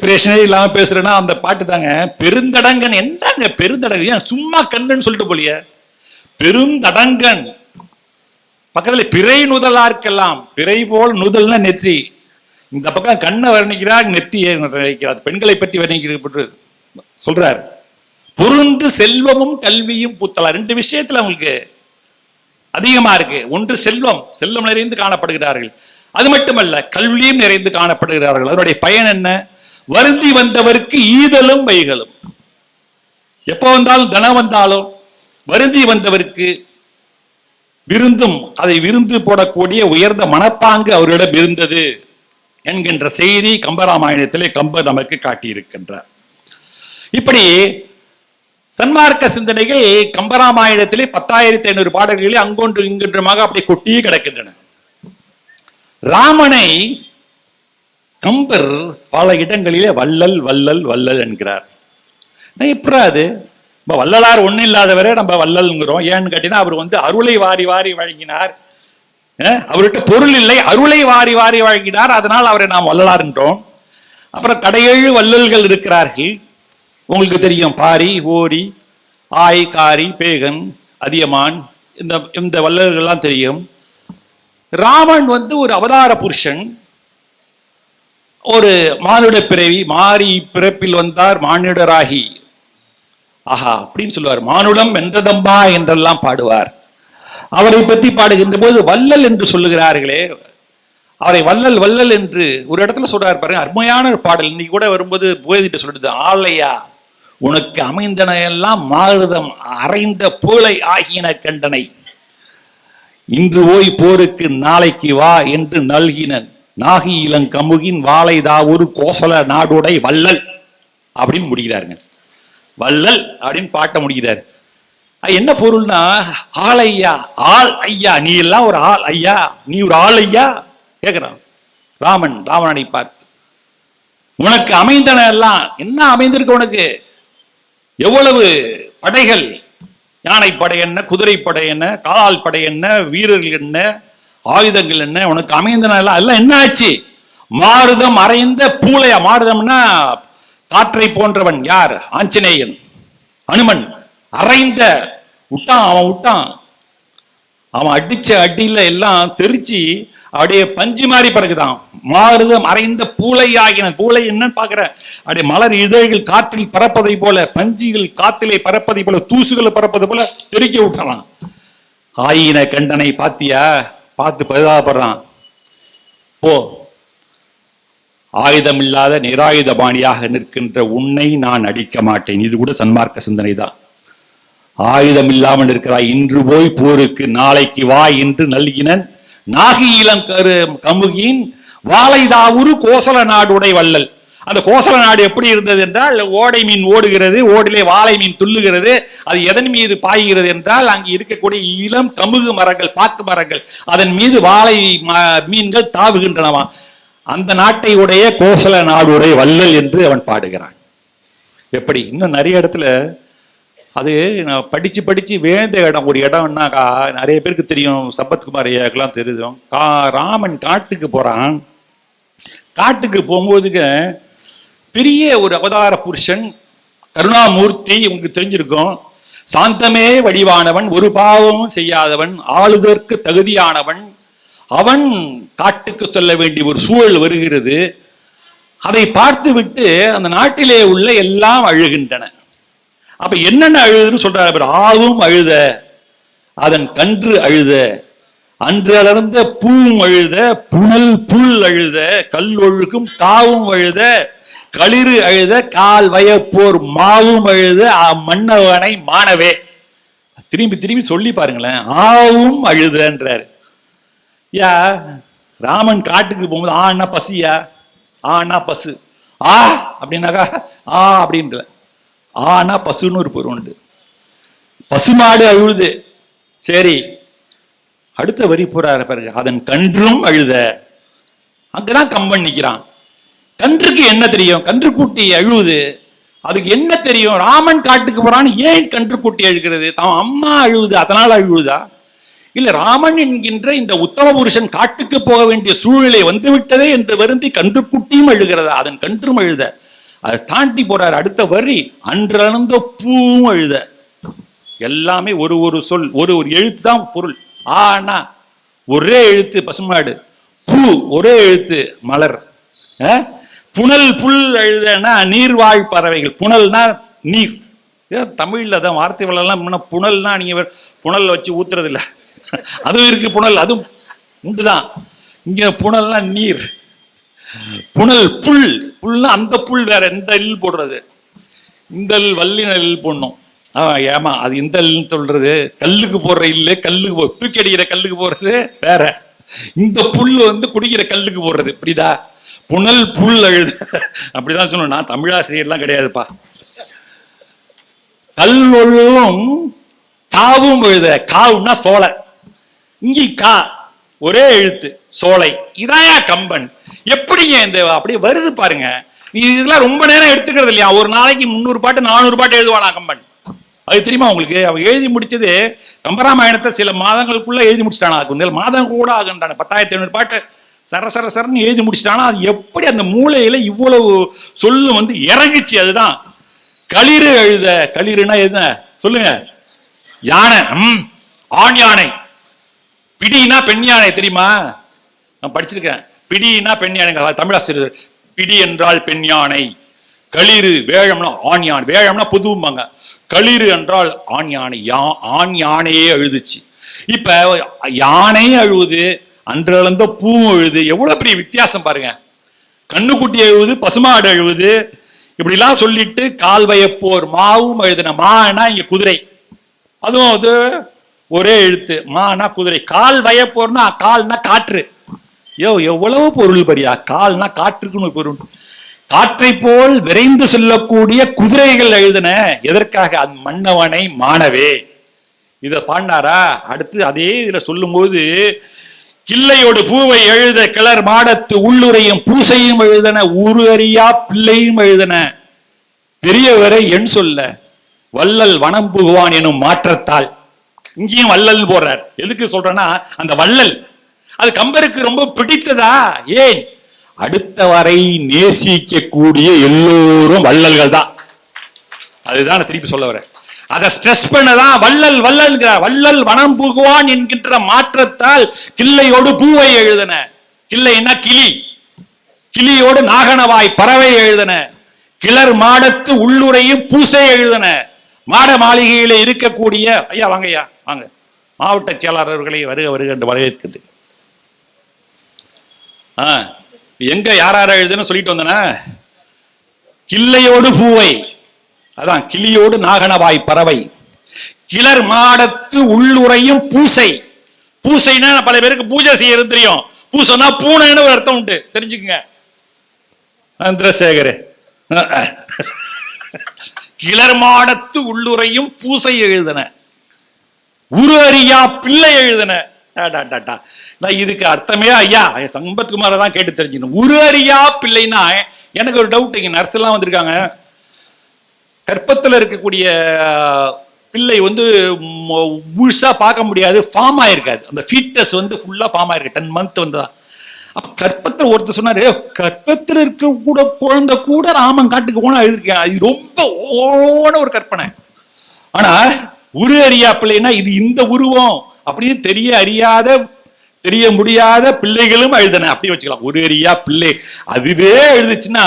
டிப்ரெஷனே இல்லாம பேசுறேன்னா அந்த பாட்டு தாங்க பெருந்தடங்கன் என்னங்க பெருந்தடங்கன் ஏன் சும்மா கண்ணுன்னு சொல்லிட்டு போலியே? பெருந்தடங்கன் பக்கத்துல பிறை நுதலார்க்கெல்லாம் பிறை போல் நுதல்னா நெற்றி இந்த பக்கம் கண்ணை வர்ணிக்கிறார் நெத்தியை வர்ணிக்கிறார். பெண்களை பற்றி வர்ணிக்கிறது. சொல்றார். பொருந்து செல்வமும் கல்வியும் பூத்தலாம் ரெண்டு விஷயத்துல அவங்களுக்கு அதிகமா இருக்கு. ஒன்று செல்வம் செல்வம் நிறைந்து காணப்படுகிறார்கள். அது மட்டுமல்ல கல்வியும் நிறைந்து காணப்படுகிறார்கள். அதனுடைய பயன் என்ன? வருந்தி வந்தவருக்கு ஈதலும் வைகளும். எப்போ வந்தாலும் தனம் வந்தாலும் வருந்தி வந்தவருக்கு விருந்தும் அதை விருந்து போடக்கூடிய உயர்ந்த மனப்பாங்கு அவரிடம் இருந்தது என்கின்ற செய்தி கம்பராமாயணத்திலே கம்பர் நமக்கு காட்டியிருக்கின்றார். இப்படி சன்மார்க்க சிந்தனைகள் கம்பராமாயணத்திலே பத்தாயிரத்தி ஐநூறு பாடல்களே அங்கொன்று இங்கொன்றுமாக அப்படி கொட்டியே கிடக்கின்றன. ராமனை கம்பர் பல இடங்களிலே வள்ளல் வள்ளல் வள்ளல் என்கிறார். எப்படா அது? இப்போ வள்ளலார் ஒன்றும் இல்லாதவரே நம்ம வள்ளல்ங்கிறோம். ஏன்னு கேட்டீங்கன்னா அவர் வந்து அருளை வாரி வாரி வழங்கினார். அவர்கிட்ட பொருள் இல்லை. அருளை வாரி வாரி வழங்கினார். அதனால் அவரை நாம் வள்ளலார்ன்றோம் அப்புறம் கடையேழு வள்ளல்கள் இருக்கிறார்கள். உங்களுக்கு தெரியும் பாரி ஓரி ஆய் காரி பேகன் அதியமான் இந்த இந்த வள்ளல்கள்லாம் தெரியும். ராமன் வந்து ஒரு அவதார புருஷன். ஒரு மானுட பிறவி மாறி பிறப்பில் வந்தார் மானிடராகி. ஆஹா அப்படின்னு சொல்லுவார். மானுடம் வென்றதம்பா என்றெல்லாம் பாடுவார். அவரை பற்றி பாடுகின்ற போது வள்ளல் என்று சொல்லுகிறார்களே. அவரை வள்ளல் வள்ளல் என்று ஒரு இடத்துல சொல்றார் பாருங்க. அருமையான ஒரு பாடல். இன்னைக்கு கூட வரும்போது போதிட்டு சொல்றது ஆலையா உனக்கு அமைந்தன எல்லாம் மாறுதம் அரைந்த பூளை ஆகியன கண்டனை. இன்று ஓய் போருக்கு நாளைக்கு வா என்று நல்கினன். நாகி இளங்கமுகின் வாழைதா ஒரு கோசல நாடுடை வள்ளல் அப்படின்னு முடிகிறாருங்க வள்ளல் அப்படின்னு பாட்ட முடிகிறார் அது என்ன பொருள்னா ஆள் ஐயா ஆள் ஐயா நீ எல்லாம் ஒரு ஆள் ஐயா நீ ஒரு ஆள் ஐயா? கேட்கிறான் ராமன் ராவணனை பார்த்து உனக்கு அமைந்தன எல்லாம் என்ன அமைந்திருக்கு உனக்கு? எவ்வளவு படைகள்? யானைப்படை என்ன குதிரைப்படை என்ன காலால் படை என்ன வீரர்கள் என்ன ஆயுதங்கள் என்ன? உனக்கு அமைந்தன எல்லாம் எல்லாம் என்ன ஆச்சு? மாருதம் அறைந்த பூளையா மாருதம்னா காற்றை போன்றவன் யார்? ஆஞ்சநேயன். அனுமன். அரைந்த விட்டான் அவன் விட்டான் அவன் அடிச்ச அடியில எல்லாம் தெரிச்சு அப்படியே பஞ்சு மாதிரி பிறகுதான் மாறுதம் அறைந்த பூளை ஆகின. பூளை என்னன்னு பாக்குற? அப்படியே மலர் இதழ்கள் காற்றில் பறப்பதை போல பஞ்சுகள் காத்திலே பறப்பதை போல தூசுகளை பறப்பதை போல தெறிக்க விட்டுறான். ஆயின கண்டனை பாத்தியா? பார்த்து பரிதாபப்படுறான். போ. ஆயுதம் இல்லாத நிராயுதபாணியாக நிற்கின்ற உன்னை நான் அடிக்க மாட்டேன். இது கூட சன்மார்க்க சிந்தனை தான் ஆயுதம் இல்லாமல் இருக்கிறாய் இன்று போய் போருக்கு. நாளைக்கு வா என்று நல்கினன் நாகி இளம் கரு கமுகின் வாழைதாவுரு கோசல நாடுடை வள்ளல். அந்த கோசல நாடு எப்படி இருந்தது என்றால் ஓடை மீன் ஓடுகிறது ஓடிலே வாழை மீன் துள்ளுகிறது அது எதன் மீது பாய்கிறது என்றால் அங்கு இருக்கக்கூடிய இளம் கமுகு மரங்கள் பாக்கு மரங்கள் அதன் மீது வாழை ம- மீன்கள் தாவுகின்றனவா? அந்த நாட்டை உடைய கோசல நாடுடைய வள்ளல் என்று அவன் பாடுகிறான். எப்படி? இன்னும் நிறைய இடத்துல அது நான் படிச்சு படிச்சு வேந்த இடம். ஒரு இடம்னாக்கா நிறைய பேருக்கு தெரியும். சம்பத்குமார் ஐயாக்கெல்லாம் தெரியும். கா ராமன் காட்டுக்கு போறான். காட்டுக்கு போகும்போதுக்கு பெரிய ஒரு அவதார புருஷன் கருணாமூர்த்தி உங்களுக்கு தெரிஞ்சிருக்கும். சாந்தமே வடிவானவன் ஒரு பாவமும் செய்யாதவன் ஆளுதற்கு தகுதியானவன். அவன் காட்டுக்கு சொல்ல வேண்டிய ஒரு சூழல் வருகிறது. அதை பார்த்து விட்டு அந்த நாட்டிலே உள்ள எல்லாம் அழுகின்றன. அப்ப என்னென்ன அழுதுன்னு சொல்றாரு ஆவும் அழுத அதன் கன்று அழுத அன்று அலர்ந்த பூவும் அழுத புனல் புல் அழுத கல் ஒழுக்கும் தாவும் அழுத களிறு அழுத கால் வயப்போர் மாவும் அழுத மன்னவனை மாணவே. திரும்பி திரும்பி சொல்லி பாருங்களேன். ஆவும் அழுதன்றாரு. யா ராமன் காட்டுக்கு போகும்போது ஆனா பசியா ஆனா பசு. ஆ அப்படின்னாக்கா ஆ அப்படின்ற ஆனா பசுன்னு ஒரு பொருள் உண்டு. பசுமாடு அழுது சரி. அடுத்த வரி போறாரு பாருங்க. அதன் கன்றும் அழுத. அங்கதான் கம்பன் நிற்கிறான் கன்றுக்கு என்ன தெரியும்? கன்றுக்குட்டி அழுவுது. அதுக்கு என்ன தெரியும்? ராமன் காட்டுக்கு போறான்னு ஏன் கன்றுக்குட்டி அழுகிறது? தான் அம்மா அழுவுது. அதனால அழுவுதா? இல்ல ராமன் என்கின்ற இந்த உத்தம புருஷன் காட்டுக்கு போக வேண்டிய சூழ்நிலை வந்துவிட்டதே என்று வருந்தி கன்று குட்டியும் அழுகிறதா? அதன் கன்றும் அழுத. அதை தாண்டி போறாரு அடுத்த வரி. அன்றளந்த பூவும் அழுத. எல்லாமே ஒரு ஒரு சொல் ஒரு ஒரு எழுத்து தான் பொருள். ஆனா ஒரே எழுத்து பசுமாடு. பூ ஒரே எழுத்து மலர். அஹ்? புனல் புல் எழுதனா நீர்வாழ் பறவைகள். புனல்னா நீர். ஏன் தமிழில் தான் வார்த்தை வளரலாம். புனல்னா நீங்கள் புனல் வச்சு ஊத்துறது இல்லை அதுவும் இருக்கு புனல். அதுவும் உண்டு தான். இங்கே புனல்னா நீர். புனல் புல். புல்னா அந்த புல் வேற எந்த இல் போடுறது? இந்த இல் வல்லின இல் போடணும். ஆ ஏமா அது இந்த இல்னு சொல்றது. கல்லுக்கு போடுற இல்ல கல்லுக்கு போ தூக்கி அடிக்கிற கல்லுக்கு போடுறது வேற. இந்த புல் வந்து குடிக்கிற கல்லுக்கு போடுறது. புரியுதா? புனல் புல் அழுது. அப்படிதான் சொல்லணும். நான் தமிழாசிரியர்லாம் கிடையாதுப்பா. கல்வொழுவும் காவும் எழுத காவுன்னா சோலை. இங்கி கா ஒரே எழுத்து சோலை. இதாயா கம்பன். எப்படிங்க இந்த அப்படியே வருது பாருங்க. நீ இதெல்லாம் ரொம்ப நேரம் எடுத்துக்கிறது இல்லையா? ஒரு நாளைக்கு முந்நூறு பாட்டு நானூறு பாட்டு எழுதுவானா கம்பன்? அது தெரியுமா உங்களுக்கு? அவன் எழுதி முடிச்சது கம்பராமாயணத்தை சில மாதங்களுக்குள்ள எழுதி முடிச்சிட்டானா? அதுக்கு மாதம் கூட ஆகுன்றான. பத்தாயிரத்தி ஐநூறு பாட்டு சர சர சரன்னு எழுதி முடிச்சிட்டானா. அது எப்படி அந்த மூளையில இவ்வளவு சொல்லு வந்து இறங்குச்சு அதுதான். களிறு எழுத களிறுனா என்ன? சொல்லுங்க. யானை ம் ஆண் யானை. பிடினா பெண் யானை தெரியுமா? நான் படிச்சிருக்கேன். பிடினா பெண் யானை தமிழாசிரியர் பிடி என்றால் பெண் யானை. களிறு வேழம்னா ஆண் யானை. வேழம்னா புதும்பாங்க. களிறு என்றால் ஆண் யானை. யா ஆண் யானையே அழுதுச்சு இப்ப யானை அழுவுது அன்றளந்த பூவும் எழுது எவ்வளவு பெரிய வித்தியாசம் பாருங்க. கண்ணுக்குட்டி அழுவுது பசுமாடு அழுவுது இப்படிலாம் சொல்லிட்டு கால்வயப்போர் மாவும் எழுதின மானா இங்க குதிரை. அதுவும் அது ஒரே எழுத்து மானா குதிரை. கால் வயப்போர்னா கால்னா காற்று. யோ எவ்வளவு பொருள் படியா கால்னா காற்றுக்குன்னு பொருள். காற்றை போல் விரைந்து செல்லக்கூடிய குதிரைகள் எழுதின எதற்காக? அந் மன்னவனை மாணவே. இத பாடினாரா? அடுத்து அதே இதுல சொல்லும்போது கிள்ளையோடு பூவை எழுத கிளர் மாடத்து உள்ளுரையும் பூசையும் எழுதன உரு அறியா பிள்ளையும் எழுதன. பெரியவரை எண் சொல்ல வள்ளல் வனம் புகுவான் எனும் மாற்றத்தால். இங்கேயும் வள்ளல் போடுறார் எதுக்கு சொல்றேன்னா அந்த வள்ளல் அது கம்பருக்கு ரொம்ப பிடித்ததா? ஏன்? அடுத்தவரை நேசிக்கக்கூடிய எல்லோரும் வள்ளல்கள் தான் அதுதான் நான் திருப்பி சொல்ல வரேன். அதை ஸ்ட்ரெஸ் பண்ணதான் வள்ளல் வள்ளல்கிறார் வள்ளல் வனம் புகுவான் என்கின்ற மாற்றத்தால் கிள்ளையோடு பூவை எழுதன. கிள்ளைன்னா கிளி. கிளியோடு நாகனவாய் பறவை எழுதன. கிளர் மாடத்து உள்ளுரையும் பூசை எழுதன. மாட மாளிகையில இருக்கக்கூடிய ஐயா வாங்கய்யா வாங்க. மாவட்ட செயலாளர்களை வருக வருக என்று வரவேற்கிறது ஆ எங்க யார் யார் எழுதுன்னு சொல்லிட்டு வந்தன? கிள்ளையோடு பூவை. அதான் கிளியோடு நாகனவாய் பறவை. கிளர் மாடத்து உள்ளுரையும் பூசை. பூசைனா பல பேருக்கு பூஜை செய்யறது தெரியும். பூசைனா பூனைன்னு ஒரு அர்த்தம் உண்டு. தெரிஞ்சுக்குங்க. சந்திரசேகர் கிளர் மாடத்து உள்ளுரையும் பூசை எழுதின. உரு அறியா பிள்ளை எழுதன. நான் இதுக்கு அர்த்தமே ஐயா. சம்பத்குமாரை தான் கேட்டு தெரிஞ்சுக்கணும். உரு அறியா பிள்ளைனா எனக்கு ஒரு டவுட் இங்க நர்ஸ் எல்லாம் வந்திருக்காங்க. கற்பத்துல இருக்கக்கூடிய பிள்ளை வந்து முழுசாக முழுசா பார்க்க முடியாது ஃபார்ம் ஆயிருக்காது. அந்த ஃபீட்டஸ் வந்து ஃபுல்லா ஃபார்ம் ஆயிருக்கு. டென் மந்த் வந்ததா அப்போ கற்பத்துல ஒருத்தர் சொன்னார் கற்பத்தில் கற்பத்துல இருக்க கூட குழந்தை கூட ராமன் காட்டுக்கு போனால் எழுதிருக்கேன் இது ரொம்ப ஓன ஒரு கற்பனை. ஆனா உரு அறியா பிள்ளைன்னா இது இந்த உருவம். அப்படின்னு தெரிய அறியாத தெரிய முடியாத பிள்ளைகளும் எழுதின. அப்படி வச்சுக்கலாம். ஒரு அறியா பிள்ளை. அதுவே எழுதுச்சுன்னா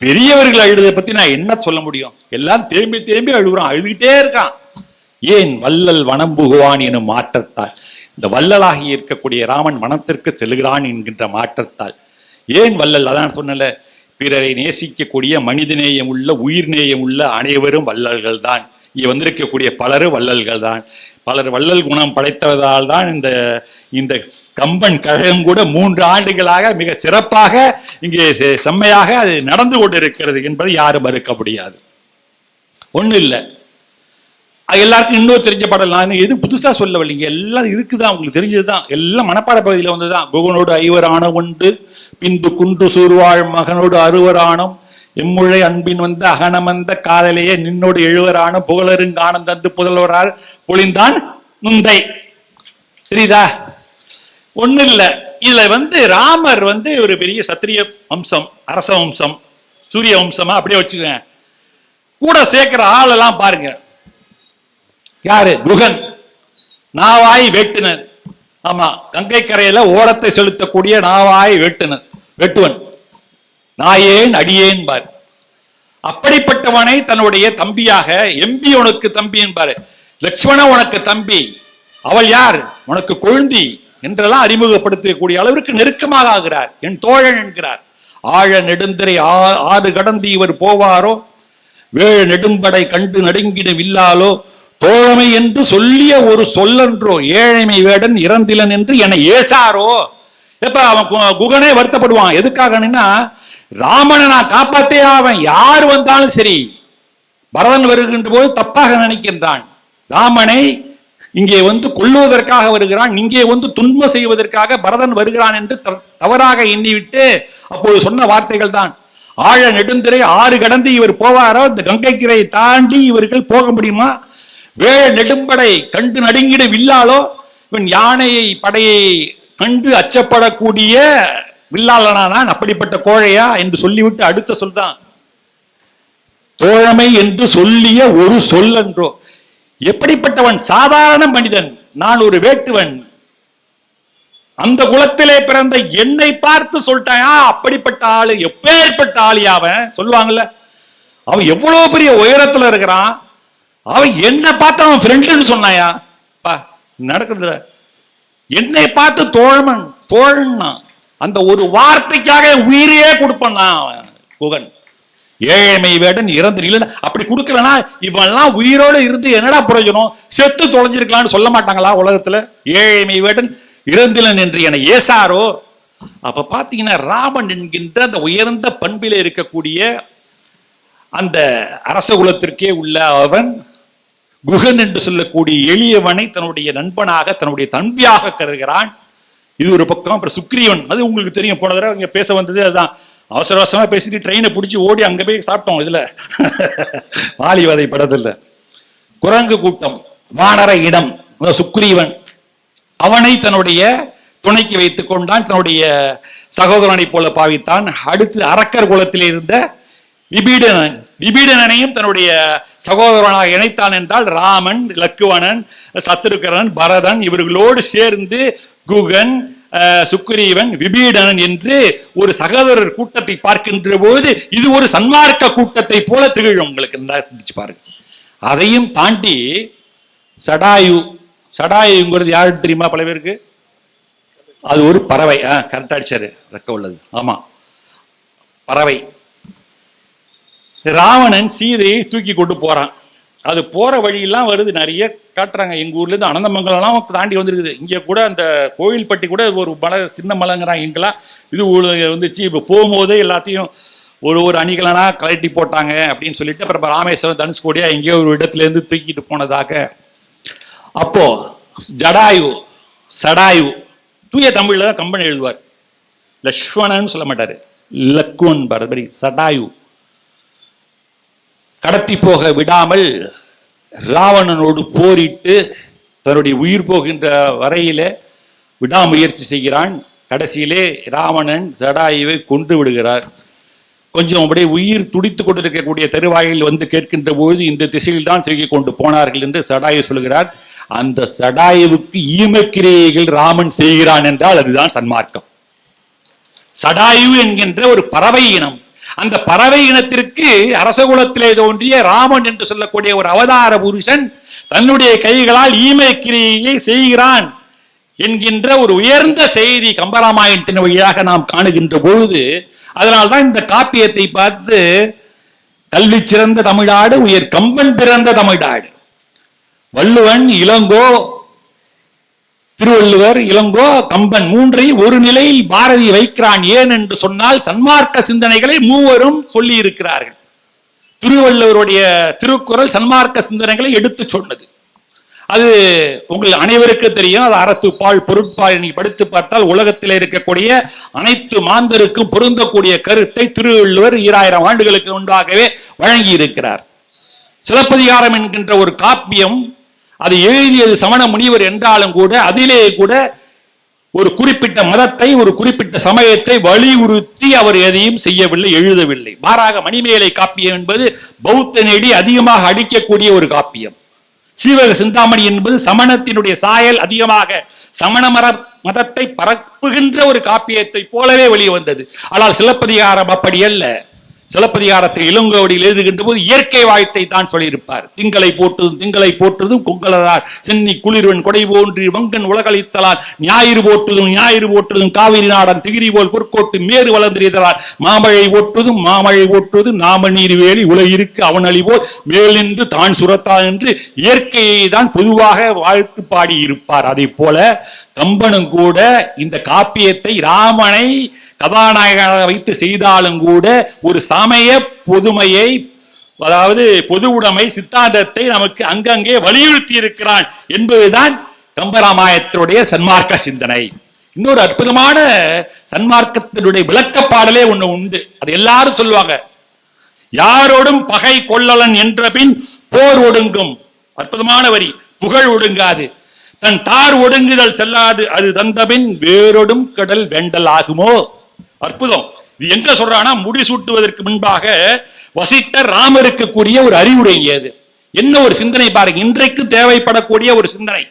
பெரியவர்கள் அழுதை பத்தி நான் என்ன சொல்ல முடியும்? எல்லாம் திரும்பி திரும்பி அழுகுறான் அழுதுகிட்டே இருக்கான். ஏன் வள்ளல் வனம் புகுவான் எனும் மாற்றத்தால்? இந்த வள்ளலாகி இருக்கக்கூடிய ராமன் வனத்திற்கு செல்கிறான் என்கின்ற மாற்றத்தால். ஏன் வள்ளல்? அதான் சொன்னல பிறரை நேசிக்கக்கூடிய மனிதநேயம் உள்ள உயிர்நேயம் உள்ள அனைவரும் வள்ளல்கள் தான் இங்கே வந்திருக்கக்கூடிய பலரும் வள்ளல்கள் தான் பலர் வள்ளல் குணம் படைத்ததால் தான் இந்த இந்த கம்பன் கழகம் கூட மூன்று ஆண்டுகளாக மிக சிறப்பாக இங்கே செ- செம்மையாக அது நடந்து கொண்டிருக்கிறது என்பதை யாரும் மறுக்க முடியாது. ஒன்றும் இல்லை. அது எல்லாருக்கும் இன்னொரு தெரிஞ்ச பாடல் நான் எது புதுசா சொல்லவில்லைங்க எல்லாம் இருக்குதான் உங்களுக்கு தெரிஞ்சதுதான். எல்லாம் மனப்பாட பகுதியில வந்ததுதான் குகனோடு ஐவரானம் ஒன்று பின்பு குன்று சூர்வாழ் மகனோடு அறுவரானம் எம்முழை அன்பின் வந்த அகனமந்த காதலையே நின்னோடு எழுவரான புகழருங்கானந்தந்து புதல்வரால் ஒளிந்தான் நுந்தை தெரியுதா? ஒண்ணு இல்ல இதுல வந்து ராமர் வந்து ஒரு பெரிய சத்திரிய வம்சம் அரச வம்சம் சூரிய வம்சமா அப்படியே வச்சுக்கோங்க. கூட சேர்க்கிற ஆளெல்லாம் பாருங்க. யாரு? குகன். நாவாய் வெட்டுனர். ஆமா கங்கை கரையில ஓரத்தை செலுத்தக்கூடிய நாவாய் வெட்டுனர் வெட்டுவன். நாயேன் அடியேன் பார். அப்படிப்பட்டவனை தன்னுடைய தம்பியாக எம்பி உனக்கு தம்பி என்பாரு. லக்ஷ்மண உனக்கு தம்பி. அவள் யார்? உனக்கு கொழுந்தி என்றெல்லாம் அறிமுகப்படுத்தக்கூடிய அளவிற்கு நெருக்கமாக ஆகிறார். என் தோழன் என்கிறார். ஆழ நெடுந்திரை ஆ- ஆறு கடந்து இவர் போவாரோ? வேழ நெடும்படை கண்டு நடுங்கிடும் இல்லாலோ? தோழமை என்று சொல்லிய ஒரு சொல்லன்றோ? ஏழைமை வேடன் இறந்திலன் என்று என ஏசாரோ? எப்ப அவன் கு- குகனே வருத்தப்படுவான். எதுக்காகனா ராமனை நான் காப்பாத்தே அவன் யார் வந்தாலும் சரி பரதன் வருகின்ற போது தப்பாக நினைக்கின்றான். ராமனை இங்கே வந்து கொல்லுவதற்காக வருகிறான் இங்கே வந்து துன்பம் செய்வதற்காக பரதன் வருகிறான் என்று த- தவறாக எண்ணிவிட்டு அப்போது சொன்ன வார்த்தைகள் தான். ஆழ நெடுந்திரை ஆறு கடந்து இவர் போவாரோ இந்த கங்கைக்கரை தாண்டி இவர்கள் போக முடியுமா? வேழ நெடும்படை கண்டு நடுங்கிட வில்லாலோ இவன் யானையை படையை கண்டு அச்சப்படக்கூடிய வில்லாளனானான் அப்படிப்பட்ட கோழையா? என்று சொல்லிவிட்டு அடுத்த சொல்தான் தோழமை என்று சொல்லிய ஒரு சொல்லன்றோ. எப்படிப்பட்டவன் சாதாரண மனிதன்? நான் ஒரு வேட்டுவன். அந்த குலத்திலே பிறந்த என்னை பார்த்து சொல்லிட்டாயா? அப்படிப்பட்ட ஆளு எப்பேற்பட்ட ஆளியா அவன்? சொல்லுவாங்கல்ல. அவன் எவ்வளவு பெரிய உயரத்துல இருக்கிறான். அவன் என்ன பார்த்து அவன் ஃப்ரெண்டுன்னு சொன்னாயா? பா நடக்குதுல என்னை பார்த்து தோழமன் தோழன்னா. அந்த ஒரு வார்த்தைக்காக உயிரையே கொடுப்பான் அவன் குகன். ஏழைமை வேடன் இறந்து இல்லைன்னா அப்படி கொடுக்கலனா இவன்லாம் உயிரோட இருந்து என்னடா பிரயோஜனம்? செத்து தொலைஞ்சிருக்கலாம்னு சொல்ல மாட்டாங்களா உலகத்துல? ஏழைமை வேடன் இறந்திலன் என்று என ஏசாரோ? அப்ப பாத்தீங்கன்னா ராமன் என்கின்ற அந்த உயர்ந்த பண்பில இருக்கக்கூடிய அந்த அரச குலத்திற்கே உள்ள அவன் குகன் என்று சொல்லக்கூடிய எளியவனை தன்னுடைய நண்பனாக தன்னுடைய தம்பியாக கருகிறான் இது ஒரு பக்கம். அப்புறம் சுக்ரீவன் அது உங்களுக்கு தெரியும். போன தடவை இங்க பேச வந்தது அதுதான். அவசர அவசரமாக பேசிட்டு ட்ரெயினை பிடிச்சி ஓடி அங்கே போய் சாப்பிட்டோம் இதில். வாலிவதை படத்தில். குரங்கு கூட்டம் வானர இடம் சுக்ரீவன் அவனை தன்னுடைய துணைக்கு வைத்துக் கொண்டான் தன்னுடைய சகோதரனை போல பாவித்தான். அடுத்து அரக்கர் குலத்தில் இருந்த விபீடனன் விபீடனனையும் தன்னுடைய சகோதரனாக இணைத்தான் என்றால் ராமன் லக்குவனன் சத்ருகரன் பரதன் இவர்களோடு சேர்ந்து குகன் சுக்ரீவன் விபீடனன் என்று ஒரு சகோதரர் கூட்டத்தை பார்க்கின்ற போது இது ஒரு சன்மார்க்க கூட்டத்தை போல திகழும். உங்களுக்கு நல்லா சிந்திச்சு பாருங்க. அதையும் தாண்டி சடாயு சடாயுங்கிறது யாருக்கு தெரியுமா பல பேருக்கு? அது ஒரு பறவை. ஆ கரெக்ட் அடிச்சாரு. ரெக்க உள்ளது. ஆமா. பறவை. ராவணன் சீதையை தூக்கி கொண்டு போறான். அது போற வழியெல்லாம் வருது. நிறைய காட்டுறாங்க. எங்க ஊர்ல இருந்து அனந்தமங்கலம்லாம் தாண்டி வந்திருக்குது. இங்க கூட அந்த கோயில்பட்டி கூட ஒரு மலை சின்ன மலைங்கிறாங்க இங்கெல்லாம். இது வந்துச்சு. இப்போ போகும்போதே எல்லாத்தையும் ஒரு ஒரு அணிகலனா கழட்டி போட்டாங்க அப்படின்னு சொல்லிட்டு அப்புறம் ராமேஸ்வரம் தனுஷ்கோடியா எங்கேயோ ஒரு இடத்துல இருந்து தூக்கிட்டு போனதாக. அப்போ ஜடாயு சடாயு தூய தமிழ்ல தான் கம்பன் எழுதுவார். லக்ஷ்மணன் சொல்ல மாட்டாரு. லக்குவன் பரபரி சடாயு. கடத்தி போக விடாமல் ராவணனோடு போரிட்டு தன்னுடைய உயிர் போகின்ற வரையில விடாமுயற்சி செய்கிறான். கடைசியிலே ராவணன் சடாயுவை கொன்று விடுகிறார். கொஞ்சம் அப்படியே உயிர் துடித்து கொண்டிருக்கக்கூடிய தருவாயில் வந்து கேட்கின்ற போது இந்த திசையில் தான் தூக்கி கொண்டு போனார்கள் என்று சடாயு சொல்கிறார். அந்த சடாயுவுக்கு ஈமக்கிரியைகள் ராமன் செய்கிறான் என்றால் அதுதான் சன்மார்க்கம். சடாயு என்கின்ற ஒரு பறவை இனம். அந்த பறவை இனத்திற்கு அரசகுலத்திலே தோன்றிய ராமன் என்று சொல்லக்கூடிய ஒரு அவதார புருஷன் தன்னுடைய கைகளால் ஈமை கிரியையை செய்கிறான் என்கின்ற ஒரு உயர்ந்த செய்தி கம்பராமாயணத்தின் வழியாக நாம் காணுகின்ற பொழுது அதனால்தான் இந்த காப்பியத்தை பார்த்து கல்வி சிறந்த தமிழ்நாடு உயர் கம்பன் பிறந்த தமிழ்நாடு வள்ளுவன் இளங்கோ திருவள்ளுவர் இளங்கோ கம்பன் மூன்றையும் ஒரு நிலையில் பாரதி வைக்கிறான். ஏன் என்று சொன்னால் சன்மார்க்க சிந்தனைகளை மூவரும் சொல்லி இருக்கிறார்கள் திருவள்ளுவருடைய திருக்குறள் சன்மார்க்க சிந்தனைகளை எடுத்து சொன்னது. அது உங்கள் அனைவருக்கும் தெரியும். அது அறத்துப்பால் பொருட்பால் நீ படித்து பார்த்தால் உலகத்தில் இருக்கக்கூடிய அனைத்து மாந்தருக்கும் பொருந்தக்கூடிய கருத்தை திருவள்ளுவர் ஈராயிரம் ஆண்டுகளுக்கு முன்பாகவே வழங்கி இருக்கிறார் சிலப்பதிகாரம் என்கின்ற ஒரு காப்பியம் அது எழுதியது சமண முனிவர் என்றாலும் கூட அதிலேயே கூட ஒரு குறிப்பிட்ட மதத்தை ஒரு குறிப்பிட்ட சமயத்தை வலியுறுத்தி அவர் எதையும் செய்யவில்லை எழுதவில்லை. மாறாக மணிமேலை காப்பியம் என்பது பௌத்த நெடி அதிகமாக அடிக்கக்கூடிய ஒரு காப்பியம். சீவக சிந்தாமணி என்பது சமணத்தினுடைய சாயல் அதிகமாக சமண மர மதத்தை பரப்புகின்ற ஒரு காப்பியத்தை போலவே வெளியே வந்தது ஆனால் சிலப்பதிகாரம் அப்படி அல்ல. சிலப்பதிகாரத்தை இளங்கோவடியில் எழுதுகின்ற போது இயற்கை வாழ்த்தை தான் சொல்லியிருப்பார். திங்களை போற்றுதும் திங்களை போற்றுதும் கொங்கலதார் சென்னி குளிர்வன் கொடை போன்றி வங்கன் உலகளித்தலால் ஞாயிறு போற்றுதும் ஞாயிறு போற்றுதும் காவிரி நாடன் திகிரி போல் பொற்கோட்டு மேறு வளர்ந்திருத்தலால் மாமழை போற்றுதும் மாமழை போற்றுதும் நாம நீர் வேலி உலகிற்கு அவனளி போல் மேல் நின்று தான் சுரத்தான் என்று இயற்கையை தான் பொதுவாக வாழ்த்து பாடியிருப்பார். அதே அதை போல கம்பனும் கூட இந்த காப்பியத்தை ராமனை கதாநாயகனாக வைத்து செய்தாலும் கூட ஒரு சமய பொதுமையை அதாவது பொது உடைமை சித்தாந்தத்தை நமக்கு அங்கங்கே வலியுறுத்தி இருக்கிறான் என்பதுதான் கம்பராமாயத்தினுடைய சன்மார்க்க சிந்தனை. இன்னொரு அற்புதமான சன்மார்க்கத்தினுடைய விளக்கப்பாடலே ஒண்ணு உண்டு. அது எல்லாரும் சொல்லுவாங்க. யாரோடும் பகை கொள்ளலன் என்ற பின் போர் ஒடுங்கும். அற்புதமான வரி. புகழ் ஒடுங்காது. தன் தார் ஒடுங்குதல் செல்லாது. அது தந்தபின் வேறொடும் கடல் வெண்டல் ஆகுமோ அற்புதம். இது எங்க சொல்றானா முடிசூட்டுவதற்கு முன்பாக வசிட்ட ராமருக்கு கூடிய ஒரு அறிவுரை அது. என்ன ஒரு சிந்தனை பாருங்க இன்றைக்கு தேவைப்படக்கூடிய ஒரு சிந்தனை.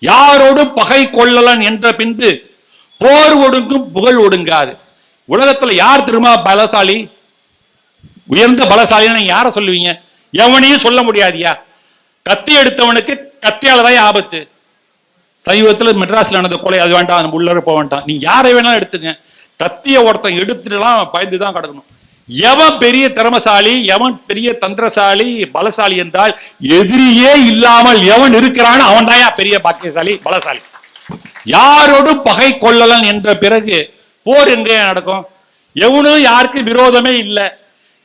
யாரோடும் பகை கொள்ளலன் என்ற பின்பு போர் ஒடுங்கும் புகழ் ஒடுங்காது. உலகத்துல யார் திரும்ப பலசாலி? உயர்ந்த பலசாலின்னு யார யாரை சொல்லுவீங்க? எவனையும் சொல்ல முடியாதியா? கத்தி எடுத்தவனுக்கு கத்தியால தான் ஆபத்து. சமீபத்தில் மெட்ராஸ்ல நடந்த கொலை அது வேண்டாம் நம்ம போக வேண்டாம். நீ யாரை வேணாலும் எடுத்துங்க. கத்திய ஒருத்தன் எடுத்துட்டுலாம் பயந்து தான் கிடக்கணும். எவன் பெரிய திறமசாலி எவன் பெரிய தந்திரசாலி பலசாலி என்றால் எதிரியே இல்லாமல் எவன் இருக்கிறான் அவன் தான் பெரிய பாக்கியசாலி பலசாலி. யாரோடும் பகை கொள்ளலன் என்ற பிறகு போர் எங்கே நடக்கும்? எவனும் யாருக்கும் விரோதமே இல்லை.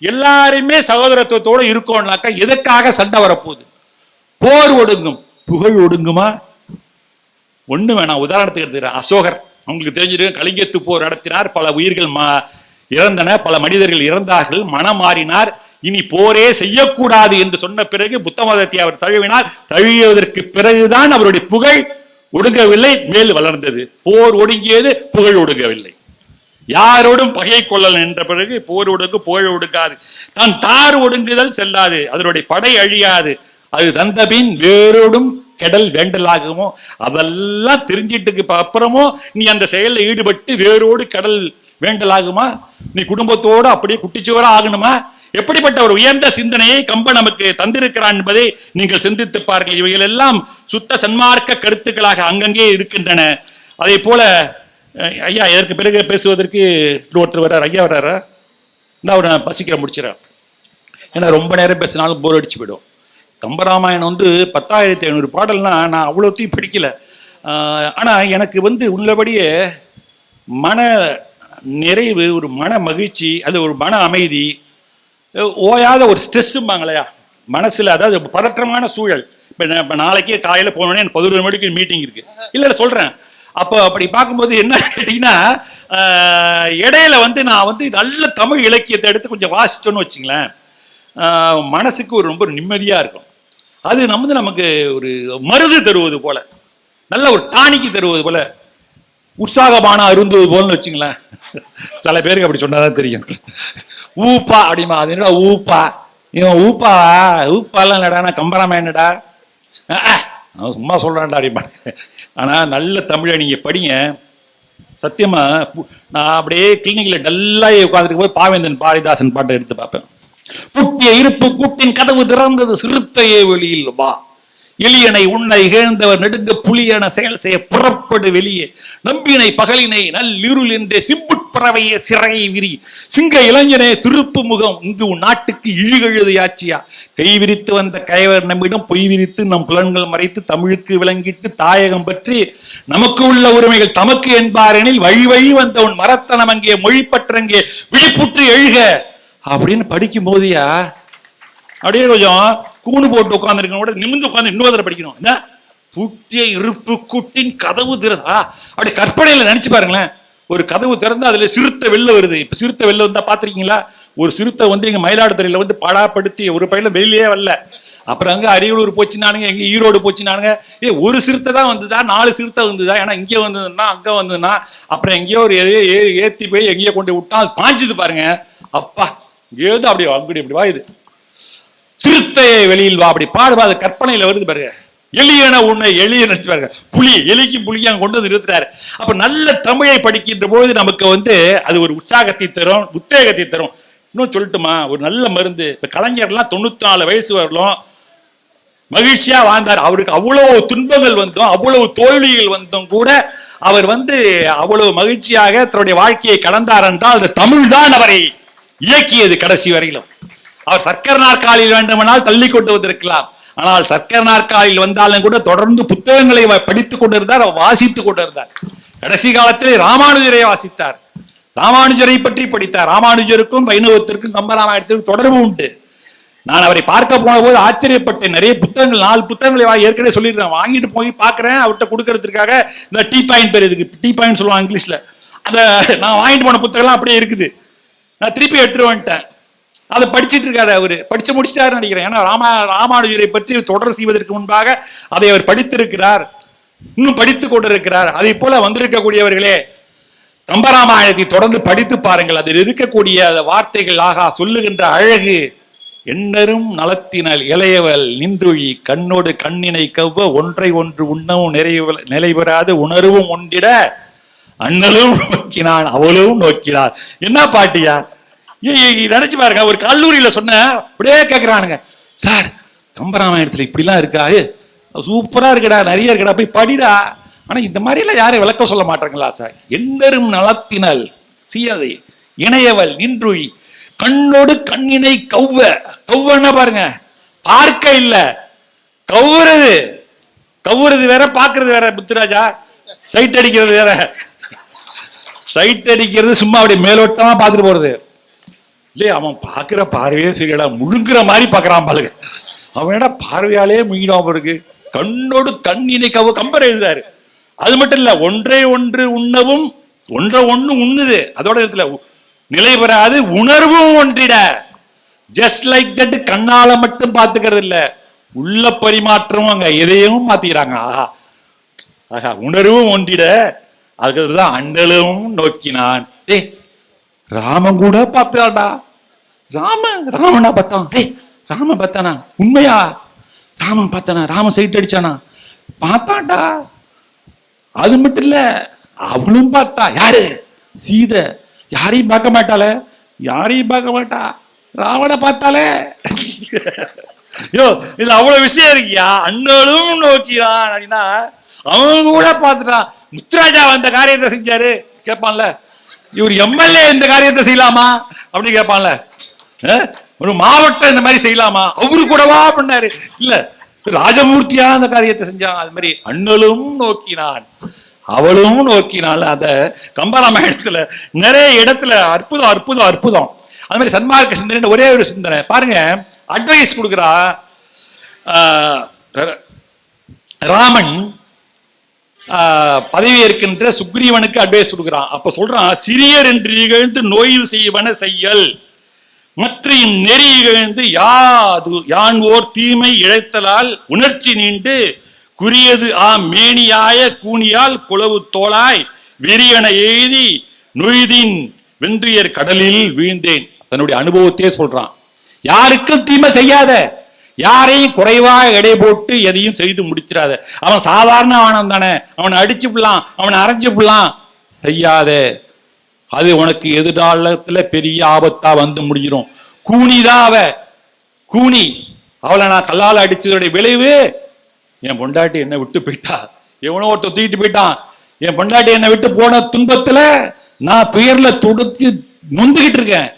எல்லாருமே சகோதரத்துவத்தோட இருக்கோம்னாக்கா எதற்காக சண்டை வரப்போகுது? போர் ஒடுங்கும். புகழ் ஒடுங்குமா? ஒன்று வேணாம். உதாரணத்துக்கு எடுத்துக்கிறேன். அசோகர். உங்களுக்கு தெரிஞ்சிருக்கு கலிங்கத்து போர் நடத்தினார் பல உயிர்கள் மா- இறந்தன பல மனிதர்கள் இறந்தார்கள் மனம் மாறினார் இனி போரே செய்யக்கூடாது என்று சொன்ன பிறகு புத்த மதத்தை அவர் தழுவினார் தழுவியதற்கு பிறகுதான் அவருடைய புகழ் ஒடுங்கவில்லை மேல் வளர்ந்தது. போர் ஒடுங்கியது புகழ் ஒடுங்கவில்லை. யாரோடும் பகை கொள்ளல் என்ற பிறகு போர் ஒடுங்கு புகழ் ஒடுங்காது. தான் தார் ஒடுங்குதல் செல்லாது அதனுடைய படை அழியாது. அது தந்தபின் வேரோடும் கெடல் வேண்டலாகுமோ? அதெல்லாம் தெரிஞ்சிட்டுக்கு அப்புறமும் நீ அந்த செயலில் ஈடுபட்டு வேரோடு கடல் வேண்டலாகுமா? நீ குடும்பத்தோடு அப்படியே குட்டிச்சுவரா ஆகணுமா? எப்படிப்பட்ட ஒரு உயர்ந்த சிந்தனையை கம்ப நமக்கு தந்திருக்கிறான் என்பதை நீங்கள் சிந்தித்து பாருங்கள். இவைகள் எல்லாம் சுத்த சன்மார்க்க கருத்துக்களாக அங்கங்கே இருக்கின்றன. அதே போல ஐயா இதற்கு பிறகு பேசுவதற்கு ஒருத்தர் வர்றார். ஐயா வர்றாரா? இந்த அவர் நான் பசிக்கிற முடிச்சிடறேன். ஏன்னா ரொம்ப நேரம் பேசினாலும் போர் அடிச்சு போயிடும். கம்பராமாயணம் வந்து பத்தாயிரத்தி ஐநூறு பாடல்னா நான் அவ்வளோத்தையும் படிக்கல. ஆனால் எனக்கு வந்து உள்ளபடியே மன நிறைவு ஒரு மன மகிழ்ச்சி அது ஒரு மன அமைதி ஓயாத ஒரு ஸ்ட்ரெஸ்ஸும்பாங்களையா? மனசில் அதாவது பதற்றமான சூழல். இப்போ இப்போ நாளைக்கே காலையில் போனோடனே எனக்கு பதினொரு மணிக்கு மீட்டிங் இருக்குது இல்லை இல்லை சொல்கிறேன் அப்போ அப்படி பார்க்கும்போது என்ன கேட்டிங்கன்னா இடையில வந்து நான் வந்து நல்ல தமிழ் இலக்கியத்தை எடுத்து கொஞ்சம் வாசிச்சோன்னு வச்சுங்களேன். மனசுக்கு ஒரு ரொம்ப நிம்மதியாக இருக்கும். அது நம்ம நமக்கு ஒரு மருது தருவது போல நல்ல ஒரு டானிக்கு தருவது போல உற்சாகமான அருந்துவது போலன்னு வச்சுங்களேன். சில பேருக்கு அப்படி சொன்னாதான் தெரியும். ஊப்பா அப்படிமா அது என்னடா ஊப்பா? இவன் ஊப்பாவா ஊப்பாலாம் இல்லடா நான் கம்பராமா என்னடா? அவன் சும்மா சொல்றான்டா அப்படிமா. ஆனா நல்ல தமிழை நீங்க படிங்க. சத்தியமா நான் அப்படியே கிளினிக்ல டல்லாகி உட்காந்துருக்கு போய் பாவேந்தன் பாரிதாசன் பாட்டை எடுத்து பார்ப்பேன். புட்டிய இருப்பு கூட்டின் கதவு திறந்தது சிறுத்தையே வெளியில் வா. எளியனை உன்னை இகழ்ந்தவர் நெடுங்க புலியன செயல் செய்ய புறப்படு வெளியே. நம்பினை பகலினை நல்லிருள் என்றே சிம்புட்பறவையே சிறையை விரி. சிங்க இளைஞனே திருப்பு முகம் இங்கு உன் நாட்டுக்கு இழிகழுது யாச்சியா. கை விரித்து வந்த கயவர் நம்மிடம் பொய் விரித்து நம் புலன்கள் மறைத்து தமிழுக்கு விளங்கிட்டு தாயகம் பற்றி நமக்கு உள்ள உரிமைகள் தமக்கு என்பாரெனில் வழி வழி வந்த உன் மரத்தனம் அங்கே மொழிப்பற்றங்கே விழிப்புற்று எழுக. அப்படின்னு படிக்கும் போதியா அப்படியே கொஞ்சம் கூணு போட்டு உட்காந்துருக்கணும் கூட நிமிர்ந்து உட்காந்து இன்னொரு தடவை படிக்கணும். என்ன? புட்டிய இருப்பு குட்டின் கதவு திறதா அப்படி கற்பனையில நினைச்சு பாருங்களேன். ஒரு கதவு திறந்து அதுல சிறுத்தை வெளில வருது. இப்ப சிறுத்தை வெளில வந்தா பாத்திருக்கீங்களா? ஒரு சிறுத்தை வந்து எங்க மயிலாடுதுறையில வந்து படாப்படுத்தி ஒரு பையில வெளியிலேயே வரல. அப்புறம் அங்க அரியலூர் போச்சுனானுங்க எங்க ஈரோடு போச்சுனானுங்க. ஏ ஒரு சிறுத்தை தான் வந்ததா? நாலு சிறுத்தை வந்ததா? ஏன்னா இங்கே வந்ததுன்னா அங்க வந்ததுன்னா அப்புறம் எங்கேயோ ஒரு ஏ- ஏத்தி போய் எங்கேயோ கொண்டு விட்டா அது பாஞ்சுது பாருங்க. அப்பா ஏதோ அப்படி வா, அப்படி அப்படி வா இது. சிறுத்தை வெளியில் வா அப்படி பாடுவா அது கற்பனையில வருது பாருங்க. எளியன உன்னை எளிய நினைச்சு பாருங்க. புலி எலிக்கு புலியா கொண்டு வந்து நிறுத்துறாரு. அப்ப நல்ல தமிழை படிக்கின்ற பொழுது நமக்கு வந்து அது ஒரு உற்சாகத்தை தரும் உத்தேகத்தை தரும். இன்னும் சொல்லட்டுமா? ஒரு நல்ல மருந்து. இப்ப கலைஞர்லாம் தொண்ணூத்தி நாலு வயசு வரலும் மகிழ்ச்சியா வாழ்ந்தார். அவருக்கு அவ்வளவு துன்பங்கள் வந்தும் அவ்வளவு தோல்விகள் வந்தும் கூட அவர் வந்து அவ்வளவு மகிழ்ச்சியாக தன்னுடைய வாழ்க்கையை கடந்தார் என்றால் அந்த தமிழ் தான் அவரை இயக்கியது கடைசி வரையிலும். அவர் சர்க்கர நாற்காலியில் வேண்டுமானால் தள்ளி கொண்டு வந்திருக்கலாம். ஆனால் சர்க்கர நாற்காலியில் வந்தாலும் கூட தொடர்ந்து புத்தகங்களை படித்துக் கொண்டிருந்தார் அவர் வாசித்துக் கொண்டிருந்தார். கடைசி காலத்திலே ராமானுஜரை வாசித்தார். ராமானுஜரை பற்றி படித்தார். ராமானுஜருக்கும் வைணவத்திற்கும் கம்பராமாயணத்திற்கும் தொடர்பு உண்டு. நான் அவரை பார்க்க போன போது ஆச்சரியப்பட்டேன். நிறைய புத்தகங்கள் நாலு புத்தகங்களை வா- ஏற்கனவே சொல்லியிருக்கேன் வாங்கிட்டு போய் பார்க்குறேன். அவர்கிட்ட கொடுக்கறதுக்காக இந்த டீ பாயிண்ட் பேர் இதுக்கு டீ பாயிண்ட் சொல்லுவாங்க இங்கிலீஷில். அந்த நான் வாங்கிட்டு போன புத்தகம்லாம் அப்படியே இருக்குது. நான் திருப்பி எடுத்துட்டு வந்துட்டேன். அதை படிச்சுட்டு இருக்காரு அவரு. படிச்சு முடிச்சிட்டாரு நினைக்கிறேன். ஏன்னா ராமா ராமானுஜரை பற்றி தொடர் செய்வதற்கு முன்பாக அதை அவர் படித்திருக்கிறார். இன்னும் படித்து கொண்டிருக்கிறார். அதை போல வந்திருக்கக்கூடியவர்களே கம்பராமாயணத்தை தொடர்ந்து படித்து பாருங்கள். அதில் இருக்கக்கூடிய அந்த வார்த்தைகள் ஆகா சொல்லுகின்ற அழகு. எண்ணரும் நலத்தினல் இளையவள் நின்றுழி கண்ணோடு கண்ணினை கவ்வ ஒன்றை ஒன்று உண்ணவும் நிறைவு நிலைபெறாது உணர்வும் ஒன்றிட அண்ணலும் நோக்கினான் அவளும் நோக்கினார் என்ன பாட்டியா? ஏய், நினைச்சு பாருங்க ஒரு கல்லூரியில சொன்ன அப்படியே கேக்குறானுங்க. சார் கம்பராமாயணத்துல இப்படிலாம் இருக்கா? சூப்பரா இருக்குடா நிறைய இருக்குடா போய் படிடா. ஆனா இந்த மாதிரி எல்லாம் யாரும் விளக்கம் சொல்ல மாட்டாங்களா சார்? எண்ணரும் நலத்தினல் சீயதை இணையவள் நின்றுய் கண்ணோடு கண்ணினை கவ்வ கவ்வன்னா பாருங்க பார்க்க இல்ல கவ்வுறது. கவ்வுறது வேற பாக்குறது வேற புத்துராஜா சைட் அடிக்கிறது வேற. சைட் அடிக்கிறது சும்மா அப்படி மேலோட்டமா பார்த்துட்டு போறது. இல்லையே அவன் பார்க்குற பார்வையே சரியாடா முழுங்குற மாதிரி பார்க்குறான் பாருங்க. அவன் பார்வையாலே முங்கிடும் அவருக்கு கண்ணோடு கண்ணினை கவு கம்பர் எழுதுறாரு. அது மட்டும் இல்லை ஒன்றை ஒன்று உண்ணவும் ஒன்றை ஒன்று உண்ணுது. அதோட இடத்துல நிலை பெறாது உணர்வும் ஒன்றிட. ஜஸ்ட் லைக் தட் கண்ணால மட்டும் பார்த்துக்கிறது இல்லை. உள்ள பரிமாற்றமும் அங்க எதையும் மாத்திக்கிறாங்க. ஆஹா. ஆஹா உணர்வும் ஒன்றிட. அதுதான் அண்டலும் நோக்கினான். டேய் ராமன் கூட பார்த்தாடா ராம ராமனா பார்த்தான். டேய் ராம பார்த்தானா? உண்மையா? ராமன் பார்த்தானா? ராமன் சைட் அடிச்சானா? பார்த்தாடா அது மட்டும் இல்ல அவளும் பார்த்தா. யாரு? சீத. யாரையும் பார்க்க மாட்டாளே. யாரையும் பார்க்க மாட்டா. ராவண பார்த்தாலே யோ இது அவ்வளவு விஷயம் இருக்கியா? அண்ணனும் நோக்கிறான் அப்படின்னா அவன் கூட பார்த்துட்டான். முத்துராஜா அந்த காரியத்தை செஞ்சாரு. கேட்பான்ல இவர் எம்எல்ஏ இந்த காரியத்தை செய்யலாமா? அப்படின்னு கேட்பான்ல ஒரு மாவட்டம் இந்த மாதிரி செய்யலாமா? அவரு கூடவா பண்ணாரு. இல்ல ராஜமூர்த்தியா அந்த காரியத்தை செஞ்சான். அது மாதிரி அண்ணலும் நோக்கினான். அவளும் நோக்கினாள். அத கம்பராமாயணத்துல நிறைய இடத்துல அற்புதம் அற்புதம் அற்புதம். அது மாதிரி சன்மார்க்க சிந்தனை ஒரே ஒரு சிந்தனை. பாருங்க அட்வைஸ் கொடுக்குறா ஆஹ், ராமன் பதவியேற்கின்ற பதவி ஏற்கின்ற சுக்ரீவனுக்கு அட்வைஸ் கொடுக்குறான். அப்ப சொல்றான் சிறியர் என்று இகழ்ந்து நோயில் செய்வன செய்யல். மற்ற நெறி இகழ்ந்து யாது யான் ஓர் தீமை இழைத்தலால் உணர்ச்சி நீண்டு குறியது ஆ மேனியாய கூனியால் குளவு தோளாய் வெறியன எய்தி நொய்தின் வென்றியர் கடலில் வீழ்ந்தேன். தன்னுடைய அனுபவத்தையே சொல்றான். யாருக்கும் தீமை செய்யாத யாரையும் குறைவாக எடை போட்டு எதையும் செய்து முடிச்சிடாத. அவன் சாதாரண ஆனவன் தானே. அவனை அடிச்சு விடலாம் அவனை அரைஞ்சு விடலாம் செய்யாத. அது உனக்கு எதிர்காலத்துல பெரிய ஆபத்தா வந்து முடிஞ்சிடும் கூனிதான் அவ. கூனி. அவளை நான் கல்லால் அடிச்சதோட விளைவு என் பொண்டாட்டி என்னை விட்டு போயிட்டா. எவனோ ஒருத்த தூக்கிட்டு போயிட்டான். என் பொண்டாட்டி என்னை விட்டு போன துன்பத்துல நான் துயர்ல துடுத்து நொந்துகிட்டு இருக்கேன்.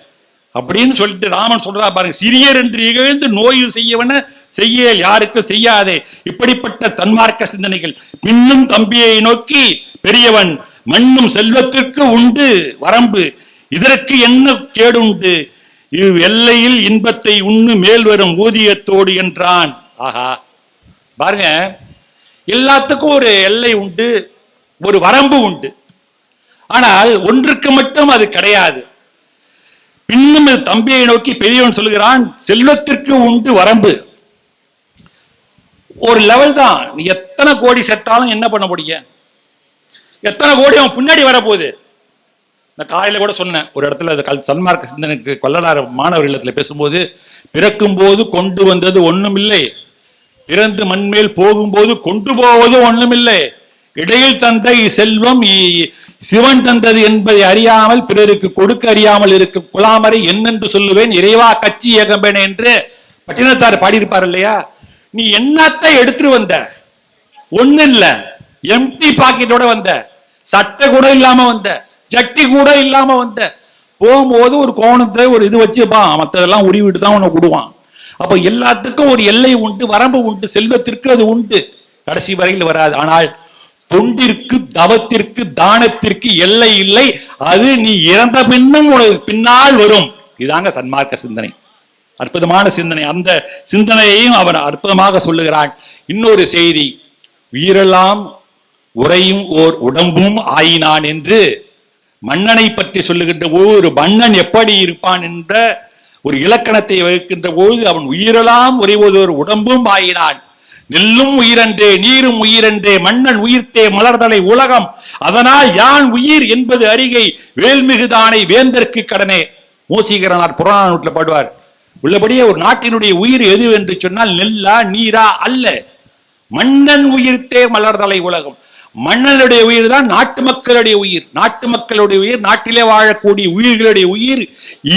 அப்படின்னு சொல்லிட்டு ராமன் சொல்றா பாருங்க சிறியர் என்று இகழ்ந்து நோயில் செய்யவன செய்ய யாருக்கும் செய்யாதே? இப்படிப்பட்ட தன்மார்க்க சிந்தனைகள். பின்னும் தம்பியை நோக்கி பெரியவன் மண்ணும் செல்வத்திற்கு உண்டு வரம்பு. இதற்கு என்ன கேடுண்டு? இவ் எல்லையில் இன்பத்தை உண்ணு மேல் வரும் ஊதியத்தோடு என்றான். ஆஹா. பாருங்க எல்லாத்துக்கும் ஒரு எல்லை உண்டு ஒரு வரம்பு உண்டு. ஆனால் ஒன்றுக்கு மட்டும் அது கிடையாது. பின்னும் தம்பியை நோக்கி பெரியவன் சொல்லுகிறான் செல்வத்திற்கு உண்டு வரம்பு. ஒரு லெவல் தான். நீ எத்தனை கோடி செத்தாலும் என்ன பண்ண முடியும்? எத்தனை கோடி அவன் பின்னாடி வரப்போகுது? நான் காலையில் கூட சொன்னேன். ஒரு இடத்துல அது கல் சன்மார்க்க சிந்தனைக்கு கொள்ளலார மாணவர் இல்லத்தில் பேசும்போது பிறக்கும் போது கொண்டு வந்தது ஒண்ணுமில்லை. பிறந்து மண்மேல் போகும்போது கொண்டு போவது இல்லை இடையில் தந்த செல்வம் சிவன் தந்தது என்பதை அறியாமல் பிறருக்கு கொடுக்க அறியாமல் இருக்கும் குலாமரை என்னென்று சொல்லுவேன்? இறைவா கட்சி ஏகம்பேன் என்று பட்டினத்தார் பாடியிருப்பார் இல்லையா? நீ என்னத்தை எடுத்துட்டு வந்த? ஒண்ணு இல்ல எம்டி பாக்கெட்டோட வந்த. சட்டை கூட இல்லாம வந்த. ஜட்டி கூட இல்லாம வந்த. போகும்போது ஒரு கோணத்தை ஒரு இது வச்சுப்பான் மத்ததெல்லாம் உருவிட்டு தான் உனக்கு விடுவான். அப்ப எல்லாத்துக்கும் ஒரு எல்லை உண்டு வரம்பு உண்டு செல்வத்திற்கு அது உண்டு. கடைசி வரையில் வராது. ஆனால் தொண்டிற்கு தவத்திற்கு தானத்திற்கு எல்லை இல்லை. அது நீ இறந்த பின்னும் உனக்கு பின்னால் வரும். இதாங்க சன்மார்க்க சிந்தனை. அற்புதமான சிந்தனை. அந்த சிந்தனையையும் அவன் அற்புதமாக சொல்லுகிறான் இன்னொரு செய்தி. உயிரெல்லாம் உறையும் ஓர் உடம்பும் ஆயினான் என்று மன்னனை பற்றி சொல்லுகின்ற ஒவ்வொரு மன்னன் எப்படி இருப்பான் என்ற ஒரு இலக்கணத்தை வகுக்கின்ற பொழுது அவன் உயிரெல்லாம் உறைவதோர் உடம்பும் ஆயினான். நெல்லும் உயிரன்றே நீரும் உயிரன்றே மன்னன் உயிர்த்தே மலர்தலை உலகம். அதனால் யான் உயிர் என்பது அருகை வேல்மிகுதானை வேந்தற்கு கடனே. மூசிகரனார் புராண நூற்றில் பாடுவார் உள்ளபடியே ஒரு நாட்டினுடைய உயிர் எது என்று சொன்னால் நெல்லா நீரா அல்ல. மன்னன் உயிர்த்தே மலர்தலை உலகம். மன்னனுடைய உயிர் தான் நாட்டு மக்களுடைய உயிர். நாட்டு மக்களுடைய உயிர் நாட்டிலே வாழக்கூடிய உயிர்களுடைய உயிர்.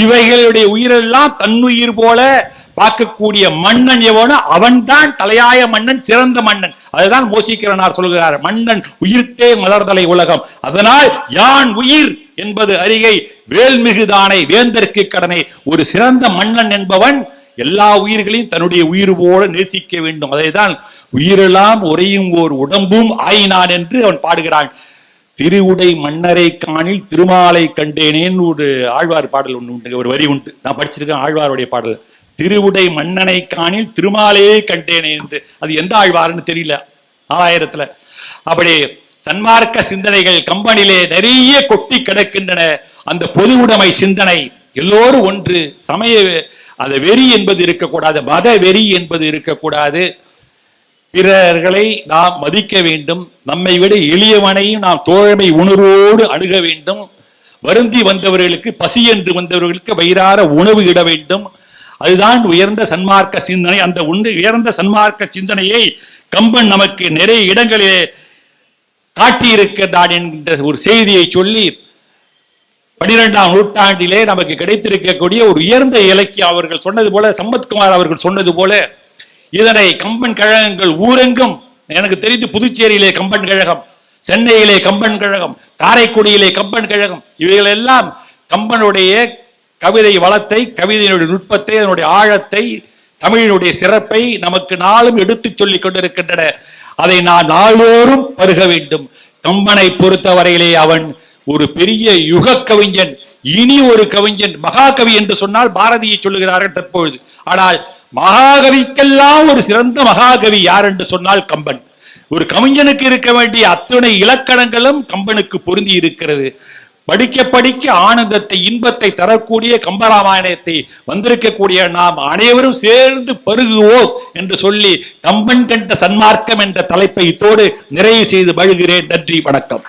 இவைகளுடைய உயிரெல்லாம் தன்னுயிர் போல பார்க்கக்கூடிய மன்னன் எவனோ அவன்தான் தலையாய மன்னன் சிறந்த மன்னன். அதுதான் மோசிக்கிறனார் சொல்கிறார். மன்னன் உயிர்த்தே மலர்தலை உலகம். அதனால் யான் உயிர் என்பது அறிகை. வேல்மிகுதானை வேந்தற்கு கடனை. ஒரு சிறந்த மன்னன் என்பவன் எல்லா உயிர்களையும் தன்னுடைய உயிர் போல நேசிக்க வேண்டும். அதைதான் உயிரெல்லாம் உறையும் ஓர் உடம்பும் ஆயினான் என்று அவன் பாடுகிறான். திருவுடை மன்னரை காணில் திருமாலை கண்டேனேன்னு ஒரு ஆழ்வார் பாடல் ஒன்று உண்டு. ஒரு வரி உண்டு. நான் படிச்சிருக்கேன் ஆழ்வாருடைய பாடல். திருவுடை மன்னனை காணில் திருமாலையே கண்டேனே என்று. அது எந்த ஆழ்வார்னு தெரியல. ஆயிரத்துல அப்படி சன்மார்க்க சிந்தனைகள் கம்பனிலே நிறைய கொட்டி கிடக்கின்றன. அந்த பொது உடைமை சிந்தனை எல்லோரும் ஒன்று. சமய அந்த வெறி என்பது இருக்கக்கூடாது மத வெறி என்பது இருக்கக்கூடாது. பிறர்களை நாம் மதிக்க வேண்டும். நம்மை விட எளியவனையும் நாம் தோழமை உணர்வோடு அணுக வேண்டும். வருந்தி வந்தவர்களுக்கு பசி என்று வந்தவர்களுக்கு வயிறார உணவு இட வேண்டும். அதுதான் உயர்ந்த சன்மார்க்க சிந்தனை. அந்த உண்டு உயர்ந்த சன்மார்க்க சிந்தனையை கம்பன் நமக்கு நிறைய இடங்களிலே காட்டியிருக்கிறான் என்கின்ற ஒரு செய்தியை சொல்லி பனிரெண்டாம் நூற்றாண்டிலே நமக்கு கிடைத்திருக்கக்கூடிய ஒரு உயர்ந்த இலக்கியம் அவர்கள் சொன்னது போல சம்பத்குமார் அவர்கள் சொன்னது போல இதனை கம்பன் கழகங்கள் ஊரெங்கும் எனக்கு தெரிந்து புதுச்சேரியிலே கம்பன் கழகம் சென்னையிலே கம்பன் கழகம் காரைக்குடியிலே கம்பன் கழகம் இவைகள் எல்லாம் கம்பனுடைய கவிதை வளத்தை கவிதையினுடைய நுட்பத்தை அதனுடைய ஆழத்தை தமிழினுடைய சிறப்பை நமக்கு நாளும் எடுத்துச் சொல்லிக் கொண்டிருக்கின்றன. அதை நான் நாள்தோறும் பருக வேண்டும். கம்பனை பொறுத்தவரையிலே அவன் ஒரு பெரிய யுக கவிஞன் இனி ஒரு கவிஞன் மகாகவி என்று சொன்னால் பாரதியை சொல்லுகிறார்கள் தற்பொழுது. ஆனால் மகாகவிக்கெல்லாம் ஒரு சிறந்த மகாகவி யார் என்று சொன்னால் கம்பன். ஒரு கவிஞனுக்கு இருக்க வேண்டிய அத்துணை இலக்கணங்களும் கம்பனுக்கு பொருந்தி இருக்கிறது. படிக்க படிக்க ஆனந்தத்தை இன்பத்தை தரக்கூடிய கம்பராமாயணத்தை வந்திருக்கக்கூடிய நாம் அனைவரும் சேர்ந்து பருகுவோம் என்று சொல்லி கம்பன் கண்ட சன்மார்க்கம் என்ற தலைப்பை இத்தோடு நிறைவு செய்து பழுகிறேன் நன்றி வணக்கம்.